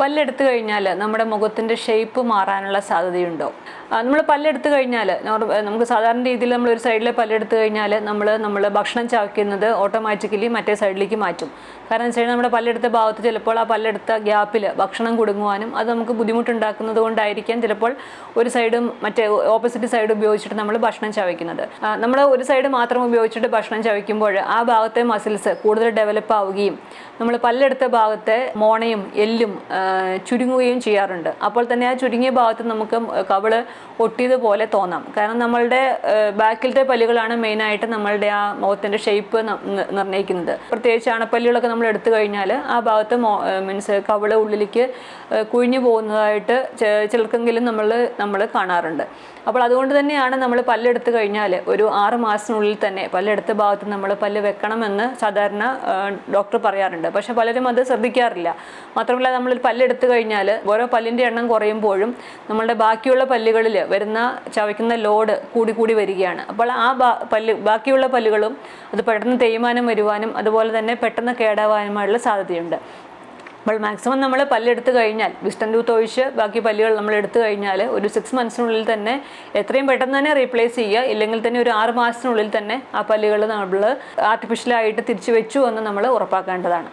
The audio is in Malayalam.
പല്ലെടുത്തു കഴിഞ്ഞാൽ നമ്മുടെ മുഖത്തിന്റെ ഷേപ്പ് മാറാനുള്ള സാധ്യതയുണ്ടോ? നമ്മൾ പല്ലെടുത്തു കഴിഞ്ഞാൽ നമുക്ക് സാധാരണ രീതിയിൽ നമ്മൾ ഒരു സൈഡിലെ പല്ലെടുത്തു കഴിഞ്ഞാൽ നമ്മൾ നമ്മൾ ഭക്ഷണം ചവയ്ക്കുന്നത് ഓട്ടോമാറ്റിക്കലി മറ്റേ സൈഡിലേക്ക് മാറ്റും. കാരണം എന്ന് വെച്ചാൽ നമ്മുടെ പല്ലെടുത്ത ഭാഗത്ത് ചിലപ്പോൾ ആ പല്ലെടുത്ത ഗ്യാപ്പിൽ ഭക്ഷണം കുടുങ്ങുവാനും അത് നമുക്ക് ബുദ്ധിമുട്ടുണ്ടാക്കുന്നത് കൊണ്ടായിരിക്കാം ചിലപ്പോൾ ഒരു സൈഡും മറ്റേ ഓപ്പോസിറ്റ് സൈഡ് ഉപയോഗിച്ചിട്ട് നമ്മൾ ഭക്ഷണം ചവയ്ക്കുന്നത്. നമ്മൾ ഒരു സൈഡ് മാത്രം ഉപയോഗിച്ചിട്ട് ഭക്ഷണം ചവയ്ക്കുമ്പോൾ ആ ഭാഗത്തെ മസിൽസ് കൂടുതൽ ഡെവലപ്പ് ആവുകയും നമ്മൾ പല്ലെടുത്ത ഭാഗത്തെ മോണയും എല്ലും ചുരുങ്ങുകയും ചെയ്യാറുണ്ട്. അപ്പോൾ തന്നെ ആ ചുരുങ്ങിയ ഭാഗത്ത് നമുക്ക് കവൾ ഒട്ടിയതുപോലെ തോന്നാം. കാരണം നമ്മളുടെ ബാക്കിലത്തെ പല്ലുകളാണ് മെയിനായിട്ട് നമ്മളുടെ ആ മുഖത്തിന്റെ ഷേപ്പ് നിർണയിക്കുന്നത്. പ്രത്യേകിച്ച് അണപ്പല്ലുകളൊക്കെ നമ്മൾ എടുത്തു കഴിഞ്ഞാൽ ആ ഭാഗത്ത് മീൻസ് കവൾ ഉള്ളിലേക്ക് കുഴിഞ്ഞു പോകുന്നതായിട്ട് ചിലർക്കെങ്കിലും നമ്മൾ നമ്മൾ കാണാറുണ്ട്. അപ്പോൾ അതുകൊണ്ട് തന്നെയാണ് നമ്മൾ പല്ലെടുത്ത് കഴിഞ്ഞാൽ ഒരു ആറ് മാസത്തിനുള്ളിൽ തന്നെ പല്ലെടുത്ത ഭാഗത്ത് നമ്മൾ പല്ല് വെക്കണമെന്ന് സാധാരണ ഡോക്ടർ പറയാറുണ്ട്. പക്ഷെ പലരും അത് ശ്രദ്ധിക്കാറില്ല. മാത്രമല്ല നമ്മൾ പല്ലെടുത്ത് കഴിഞ്ഞാൽ ഓരോ പല്ലിന്റെ എണ്ണം കുറയുമ്പോഴും നമ്മളുടെ ബാക്കിയുള്ള പല്ലുകളിൽ വരുന്ന ചവയ്ക്കുന്ന ലോഡ് കൂടി കൂടി വരികയാണ്. അപ്പോൾ ആ പല്ല് ബാക്കിയുള്ള പല്ലുകളും അത് പെട്ടെന്ന് തേയ്മാനം വരുവാനും അതുപോലെ തന്നെ പെട്ടെന്ന് കേടാവാനുമായുള്ള സാധ്യതയുണ്ട്. അപ്പോൾ മാക്സിമം നമ്മൾ പല്ലെടുത്ത് കഴിഞ്ഞാൽ വിസ്റ്റൻ ടൂത്ത് ഒഴിച്ച് ബാക്കി പല്ലുകൾ നമ്മൾ എടുത്തു കഴിഞ്ഞാൽ ഒരു സിക്സ് മന്ത്സിനുള്ളിൽ തന്നെ എത്രയും പെട്ടെന്ന് തന്നെ റീപ്ലേസ് ചെയ്യുക. ഇല്ലെങ്കിൽ തന്നെ ഒരു ആറ് മാസത്തിനുള്ളിൽ തന്നെ ആ പല്ലുകൾ നമ്മൾ ആർട്ടിഫിഷ്യലായിട്ട് തിരിച്ചു വെച്ചു എന്ന് നമ്മൾ ഉറപ്പാക്കേണ്ടതാണ്.